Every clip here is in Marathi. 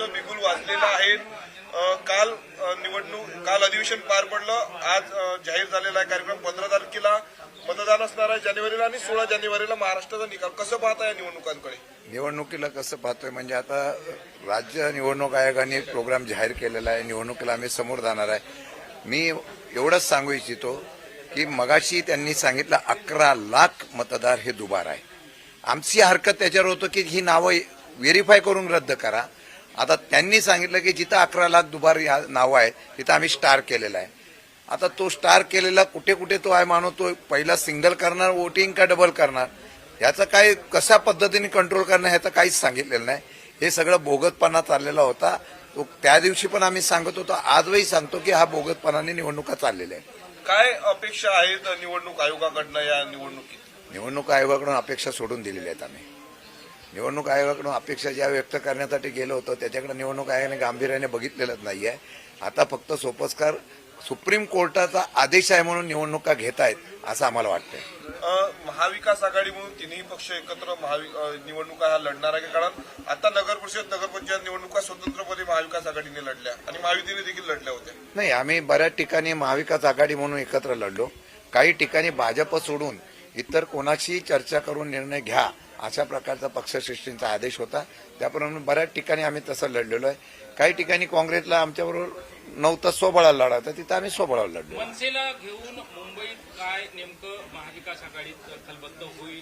निवडणुकीचं बिगुल वाजलेलं आहे. काल निवडणूक काल अधिवेशन पार पडलं. आज जाहीर झालेला आहे कार्यक्रम पंधरा तारखेला. मतदान असणार आहे जानेवारीला आणि सोळा जानेवारीला महाराष्ट्राचा निकाल. कसं पाहता या निवडणुकांकडे? निवडणुकीला कसं पाहतोय? म्हणजे आता राज्य निवडणूक आयोगाने एक प्रोग्राम जाहीर केलेला आहे. निवडणुकीला आम्ही समोर जाणार आहे. मी एवढंच सांगू इच्छितो की मगाशी त्यांनी सांगितलं अकरा लाख मतदार हे दुबार आहे. आमची हरकत त्याच्यावर होतं की ही नावं व्हेरीफाय करून रद्द करा. आता त्यांनी सांगितलं की जिथं अकरा लाख दुबार या नावं आहेत तिथं आम्ही स्टार केलेला आहे. आता तो स्टार केलेला कुठे कुठे तो आहे मानो तो पहिला सिंगल करणार वोटिंग का डबल करणार? ह्याचं काय कशा पद्धतीने कंट्रोल करणं ह्याचं काहीच सांगितलेलं नाही. हे सगळं बोगतपणा चाललेला होता. तो त्या दिवशी पण आम्ही सांगत होतो आजही सांगतो की हा बोगतपणाने निवडणुका चाललेल्या आहेत. काय अपेक्षा आहेत निवडणूक आयोगाकडनं या निवडणुकीत? निवडणूक आयोगाकडून अपेक्षा सोडून दिलेल्या आहेत आम्ही. निवडणूक आयोगाकडून अपेक्षा ज्या व्यक्त करण्यासाठी गेलो होतो त्याच्याकडे निवडणूक आयोगाने गांभीर्याने बघितलेलंच नाहीये. आता फक्त सोपस्कार सुप्रीम कोर्टाचा आदेश आहे म्हणून निवडणुका घेत आहेत असं आम्हाला वाटतंय. अ, महाविकास आघाडी म्हणून तिन्ही पक्ष एकत्र निवडणुका लढणार आहे कारण आता नगर परिषद नगरपंचायत निवडणुका स्वतंत्रपणे महाविकास आघाडीने लढल्या आणि महायुतीने देखील लढल्या होत्या. नाही आम्ही बऱ्याच ठिकाणी महाविकास आघाडी म्हणून एकत्र लढलो. काही ठिकाणी भाजप सोडून इतर कोणाशी चर्चा करून निर्णय घ्या अशा प्रकारचा पक्षश्रेष्ठींचा आदेश होता. त्याप्रमाणे बऱ्याच ठिकाणी आम्ही तसं लढलेलो आहे. काही ठिकाणी काँग्रेसला आमच्याबरोबर नव्हतं स्वबळाला लढा तर तिथं आम्ही स्वबळाला लढलो मनसेला घेऊन मुंबईत काय नेमकं महाविकास आघाडीत खलबत्त होईल?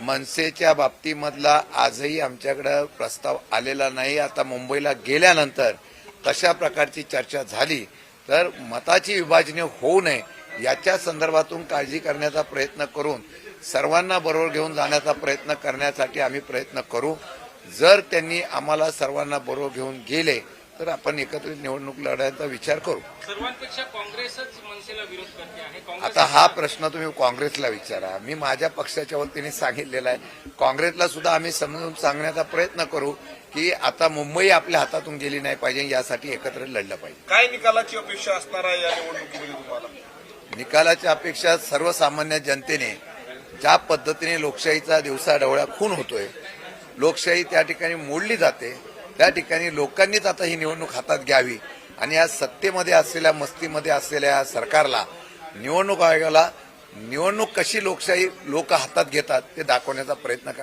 मनसेच्या बाबतीमधला आजही आमच्याकडे प्रस्ताव आलेला नाही. आता मुंबईला गेल्यानंतर तशा प्रकारची चर्चा झाली तर मताची विभाजनी होऊ नये याच्या संदर्भातून काळजी करण्याचा प्रयत्न करून सर्वांना बरोबर घेऊन जाण्याचा प्रयत्न करण्यासाठी आम्ही प्रयत्न करू. जर त्यांनी आम्हाला सर्वांना बरोबर घेऊन गेले तर आपण एकत्रित निवडणूक लढायचा विचार करू. सर्वांपेक्षा काँग्रेसच मनसेला विरोध करते आहे. काँग्रेस आता हा प्रश्न तुम्ही काँग्रेसला विचारा. मी माझ्या पक्षाच्या वतीने सांगितलेला आहे. काँग्रेसला सुद्धा आम्ही समजून सांगण्याचा प्रयत्न करू की आता मुंबई आपल्या हातातून गेली नाही पाहिजे यासाठी एकत्र लढलं पाहिजे. काय निकालाची अपेक्षा असणार आहे या निवडणुकीमध्ये तुम्हाला? निकालाच्या अपेक्षा सर्वसामान्य जनतेने ज्या पद्धतीने लोकशाहीचा दिवसाढवळा खून होतोय लोकशाही त्या ठिकाणी मोडली जाते त्या ठिकाणी लोकांनीच आता ही निवडणूक हातात घ्यावी आणि या सत्तेमध्ये असलेल्या मस्तीमध्ये असलेल्या सरकारला निवडणूक आयोगाला निवडणूक कशी लोकशाही लोक हातात घेतात ते दाखवण्याचा प्रयत्न करा.